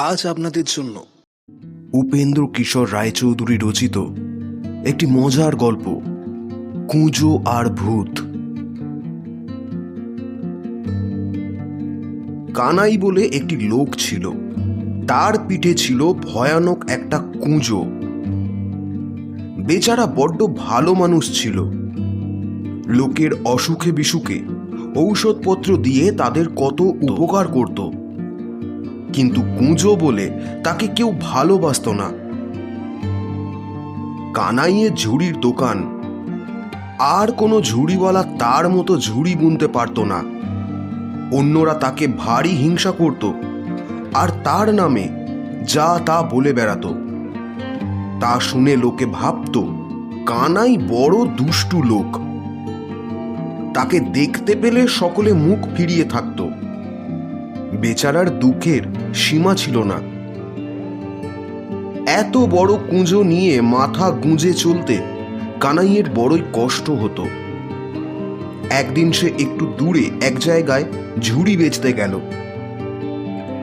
আজ আপনাদের জন্য উপেন্দ্র কিশোর রায়চৌধুরী রচিত একটি মজার গল্প, কুঁজো আর ভূত। কানাই বলে একটি লোক ছিল, তার পিঠে ছিল ভয়ানক একটা কুঁজো। বেচারা বড্ড ভালো মানুষ ছিল। লোকের অসুখে বিসুখে ঔষধপত্র দিয়ে তাদের কত উপকার করত। কিন্তু কুঁজো বলে তাকে কেউ ভালোবাসত না। কানাইয়ের ঝুড়ির দোকান। আর কোনো ঝুড়িওয়ালা তার মতো ঝুড়ি বুনতে পারত না। অন্যরা তাকে ভারী হিংসা করত, আর তার নামে যা তা বলে বেড়াতো। তা শুনে লোকে ভাবত, কানাই বড় দুষ্টু লোক। তাকে দেখতে পেলে সকলে মুখ ফিরিয়ে থাকত। বেচারার দুঃখের সীমা ছিল না। এত বড় কুঁজো নিয়ে মাথা গুঁজে চলতে কানাইয়ের বড়ই কষ্ট হতো। একদিন সে একটু দূরে এক জায়গায় ঝুড়ি বেচতে গেল।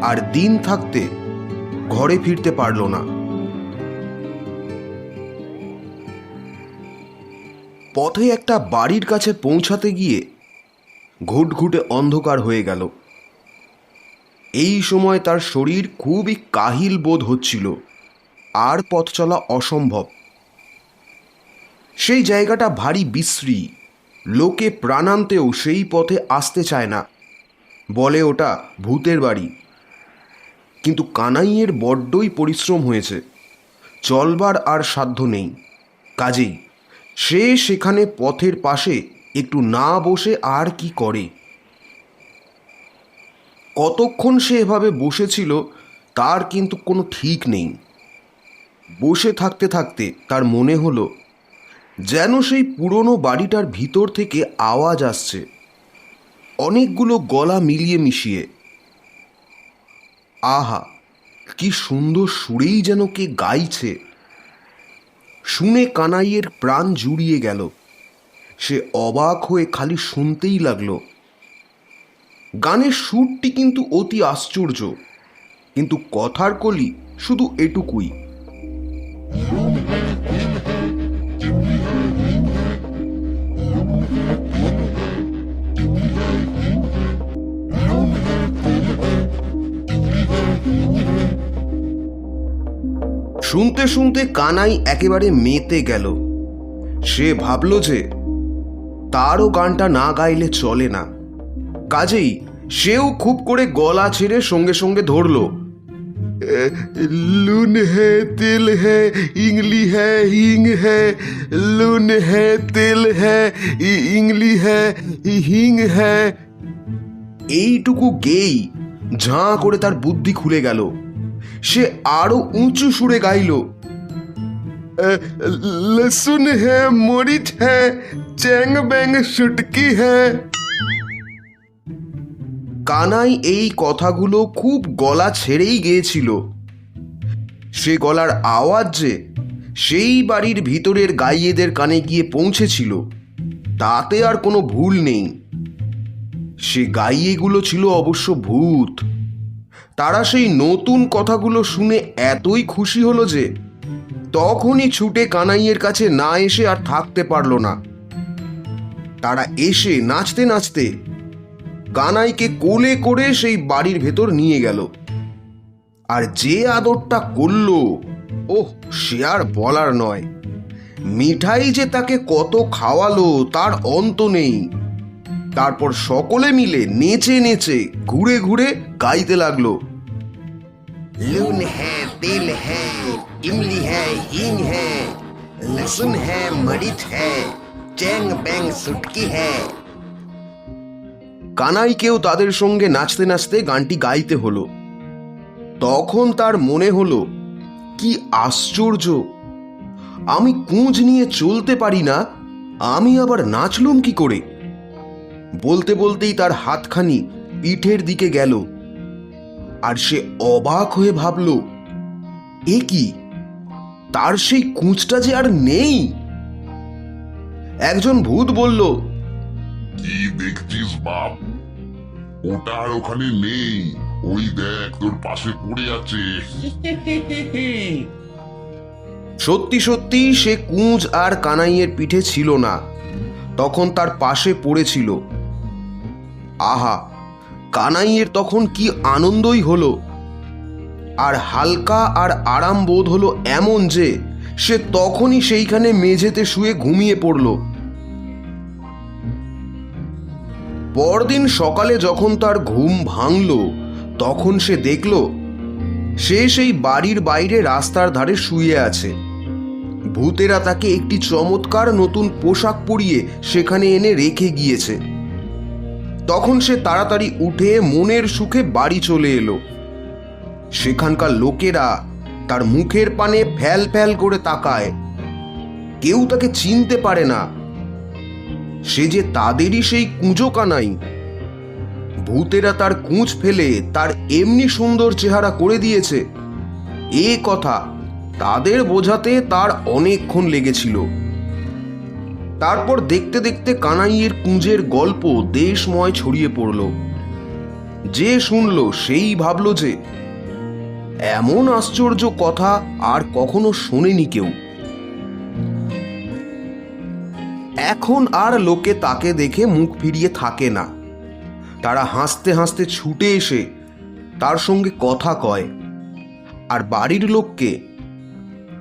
আর দিন থাকতে ঘরে ফিরতে পারল না। পথে একটা বাড়ির কাছে পৌঁছাতে গিয়ে ঘুটঘুটে অন্ধকার হয়ে গেল। এই সময় তার শরীর খুবই কাহিল বোধ হচ্ছিল। আর পথ চলা অসম্ভব। সেই জায়গাটা ভারী বিশ্রী। লোকে প্রাণান্তেও সেই পথে আসতে চায় না। বলে ওটা ভূতের বাড়ি। কিন্তু কানাইয়ের বড্ডই পরিশ্রম হয়েছে। চলবার আর সাধ্য নেই। কাজেই সে সেখানে পথের পাশে একটু না বসে আর কি করে। কতক্ষণ সে এভাবে বসেছিল, তার কিন্তু কোনো ঠিক নেই। বসে থাকতে থাকতে তার মনে হলো, যেন সেই পুরনো বাড়িটার ভিতর থেকে আওয়াজ আসছে, অনেকগুলো গলা মিলিয়ে মিশিয়ে। আহা, কি সুন্দর সুরেই যেন কে গাইছে। শুনে কানাইয়ের প্রাণ জুড়িয়ে গেল। সে অবাক হয়ে খালি শুনতেই লাগল। গানের সুরটি কিন্তু অতি আশ্চর্য, কিন্তু কথার কলি শুধু এটুকুই। শুনতে শুনতে কানাই একেবারে মেতে গেল। সে ভাবল যে, তারও গানটা না গাইলে চলে না। কাজেই সেও খুব করে গলা ছেড়ে সঙ্গে সঙ্গে ধরল। লুন হে, তিল হে, ইংলি হে হিং হে, লুন হে, তিল হে ইংলি হে হিং হে। এইটুকু গেই ঝাঁ করে তার বুদ্ধি খুলে গেল। সে আরও উঁচু সুরে গাইল লসুন হে, মরিচ হে, চ্যাং ব্যাং সুটকি হে। কানাই এই কথাগুলো খুব গলা ছেড়েই গিয়েছিল। সে গলার আওয়াজ যে সেই বাড়ির ভিতরের গাইয়েদের কানে গিয়ে পৌঁছেছিল, তাতে আর কোনো ভুল নেই। সে গাইয়েগুলো ছিল অবশ্য ভূত। তারা সেই নতুন কথাগুলো শুনে এতই খুশি হলো যে তখনই ছুটে কানাইয়ের কাছে না এসে আর থাকতে পারল না। তারা এসে নাচতে নাচতে কানাইকে কোলে করে সেই বাড়ির ভেতর নিয়ে গেল আর যে আদরটা করলো ওহ সে আর বলার নয় মিঠাই যে তাকে কত খাওয়ালো তার অন্ত নেই তারপর সকলে মিলে নেচে নেচে ঘুরে ঘুরে গাইতে লাগলো लून है तिल है इमली है हींग है लहसुन है मरीच है चैंग बैंग सुटकी है কানাইকেও তাদের সঙ্গে নাচতে নাচতে গানটি গাইতে হলো। তখন তার মনে হলো, কি আশ্চর্য! আমি কুঁজ নিয়ে চলতে পারি না, আমি আবার নাচলুম কি করে? বলতে বলতেই তার হাতখানি পিঠের দিকে গেল। আর সে অবাক হয়ে ভাবল, এ কি? তার সেই কুঁচটা যে আর নেই? একজন ভূত বলল কি দেখছিস বাপ। ওটা আর ওখানে নেই। ওই দেখ তোর পাশে পড়ে আছে। সত্যি সত্যি সে কুঁজ আর কানাইয়ের পিঠে ছিল না। তখন তার পাশে পড়েছিল। আহা কানাইয়ের তখন কি আনন্দই হলো। আর হালকা আর আরাম বোধ হলো এমন যে সে তখনই সেইখানে মেঝেতে শুয়ে ঘুমিয়ে পড়ল। পরদিন সকালে যখন তার ঘুম ভাঙল, তখন সে দেখল, সে সেই বাড়ির বাইরে রাস্তার ধারে শুয়ে আছে। ভূতেরা তাকে একটি চমৎকার নতুন পোশাক পরিয়ে সেখানে এনে রেখে গিয়েছে। তখন সে তাড়াতাড়ি উঠে মনের সুখে বাড়ি চলে এলো। সেখানকার লোকেরা তার মুখের পানে ফ্যাল ফ্যাল করে তাকায়। কেউ তাকে চিনতে পারে না। সে যে তাদেরই সেই কুঁজো কানাই ভূতেরা তার কুঁচ ফেলে, তার এমনি সুন্দর চেহারা করে দিয়েছে। এ কথা তাদের বোঝাতে তার অনেকক্ষণ লেগেছিল। তারপর দেখতে দেখতে কানাইয়ের কুঁজের গল্প দেশময় ছড়িয়ে পড়ল। যে শুনল সেই ভাবল যে, এমন আশ্চর্য কথা আর কখনো শোনেনি কেউ। এখন আর লোকে তাকে দেখে মুখ ফিরিয়ে থাকে না। তারা হাসতে হাসতে ছুটে এসে তার সঙ্গে কথা কয়। আর বাড়ির লোককে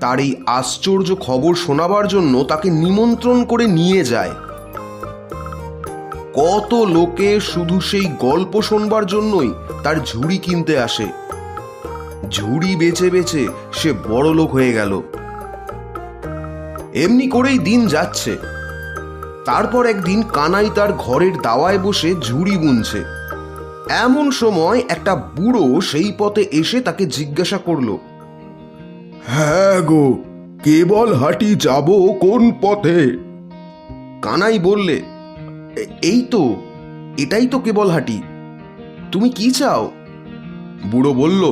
তার এই আশ্চর্য খবর শোনাবার জন্য তাকে নিমন্ত্রণ করে নিয়ে যায়। কত লোকে শুধু সেই গল্প শোনবার জন্যই তার ঝুড়ি কিনতে আসে। ঝুড়ি বেচে বেচে সে বড় লোক হয়ে গেল। এমনি করেই দিন যাচ্ছে। তারপর একদিন কানাই তার ঘরের দাওয়ায় বসে ঝুড়ি বুনছে। এমন সময় একটা বুড়ো সেই পথে এসে তাকে জিজ্ঞাসা করল হ্যাঁ গো, কেবল হাঁটি যাব কোন পথে? কানাই বললে, এই তো, এটাই তো কেবল হাঁটি। তুমি কি চাও? বুড়ো বলল,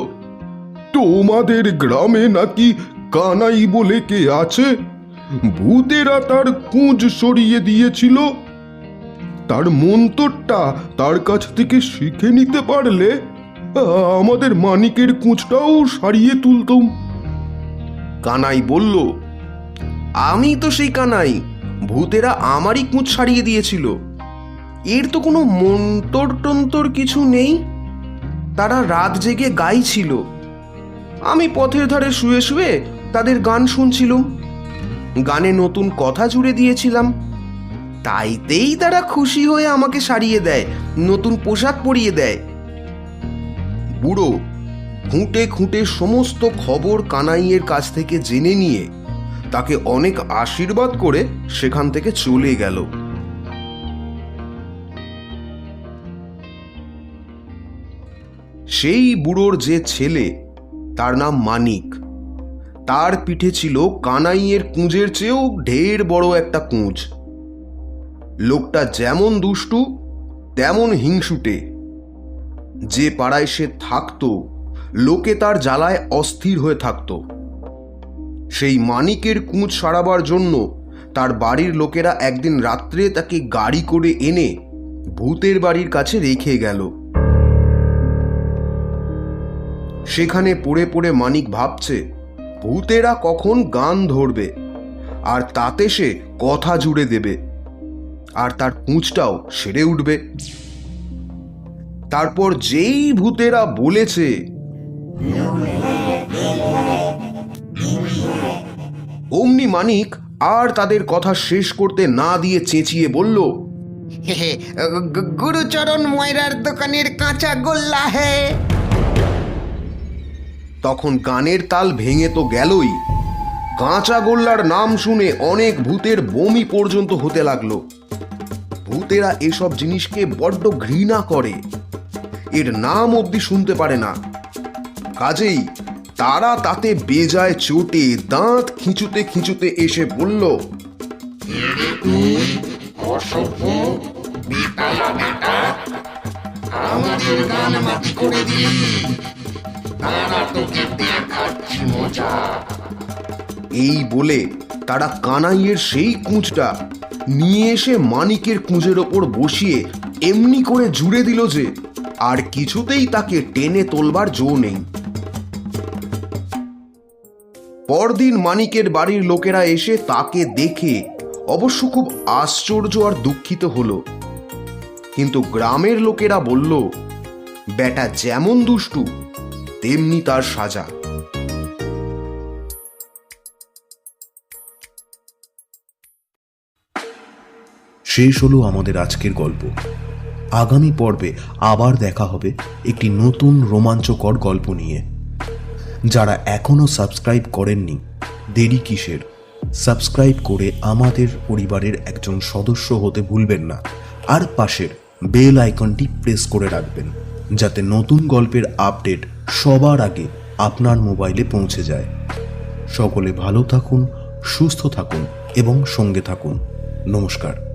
তোমাদের গ্রামে নাকি কানাই বলে কে আছে? ভূতেরা তার কুঁজ সরিয়ে দিয়েছিল। তার মন্তরটা তার কাছ থেকে শিখে নিতে পারলে, আমাদের মানিকের কুঁচটাও সারিয়ে তুলতুম। কানাই বলল, আমি তো সেই কানাই, ভূতেরা আমারই কুঁচ সারিয়ে দিয়েছিল। এর তো কোনো মন্তর টন্তর কিছু নেই। তারা রাত জেগে গাইছিল। আমি পথের ধারে শুয়ে শুয়ে তাদের গান শুনছিলুম। গানে নতুন কথা জুড়ে দিয়েছিলাম। তাইতেই তারা খুশি হয়ে আমাকে সারিয়ে দেয়, নতুন পোশাক পরিয়ে দেয়। বুড়ো, খুঁটে খুঁটে সমস্ত খবর কানাইয়ের কাছ থেকে জেনে নিয়ে তাকে অনেক আশীর্বাদ করে সেখান থেকে চলে গেল। সেই বুড়োর যে ছেলে, তার নাম মানিক। তার পিঠে ছিল কানাইয়ের কুঁজের চেয়েও ঢের বড় একটা কুঁজ। লোকটা যেমন দুষ্টু, তেমন হিংসুটে। যে পাড়ায় সে থাকতো, লোকে তার জ্বালায় অস্থির হয়ে থাকতো। সেই মানিকের কুঁজ সারাবার জন্য তার বাড়ির লোকেরা একদিন রাত্রে তাকে গাড়ি করে এনে ভূতের বাড়ির কাছে রেখে গেল। সেখানে পড়ে পড়ে মানিক ভাবছে ভূতেরা কখন গান ধরবে? আর তাতে সে কথা জুড়ে দেবে। আর তার পুঁচটাও সেরে উঠবে। তারপর যেই ভূতেরা বলেছে, অমনি মানিক আর তাদের কথা শেষ করতে না দিয়ে চেঁচিয়ে বলল গুরুচরণ ময়রার দোকানের কাঁচা গোল্লা হে। তখন গানের তাল ভেঙে তো গেলই। কাঁচা গোল্লার নাম শুনে অনেক ভূতের বমি পর্যন্ত হতে লাগল। ভূতেরা এসব জিনিসকে বড্ড ঘৃণা করে। এর নাম অবধি শুনতে পারে না। কাজেই তারা তাতে বেজায় চোটে দাঁত খিঁচুতে খিঁচুতে এসে বলল এই বলে তারা কানাইয়ের সেই কুঁচটা নিয়ে এসে মানিকের কুঁজের ওপর বসিয়ে এমনি করে জুড়ে দিল যে আর কিছুতেই তাকে টেনে তোলবার জো নেই। পরদিন মানিকের বাড়ির লোকেরা এসে তাকে দেখে অবশ্য খুব আশ্চর্য আর দুঃখিত হলো। কিন্তু গ্রামের লোকেরা বলল, বেটা, যেমন দুষ্টু তেমনি তার সাজা। শেষ হলো আমাদের আজকের গল্প। আগামী পর্বে আবার দেখা হবে একটি নতুন রোমাঞ্চকর গল্প নিয়ে। যারা এখনও সাবস্ক্রাইব করেননি, দেরি কিসের? সাবস্ক্রাইব করে আমাদের পরিবারের একজন সদস্য হতে ভুলবেন না। আর পাশের বেল আইকনটি প্রেস করে রাখবেন। যাতে নতুন গল্পের আপডেট সবার আগে আপনার মোবাইলে পৌঁছে যায়। সকলে ভালো থাকুন, সুস্থ থাকুন এবং সঙ্গে থাকুন। নমস্কার।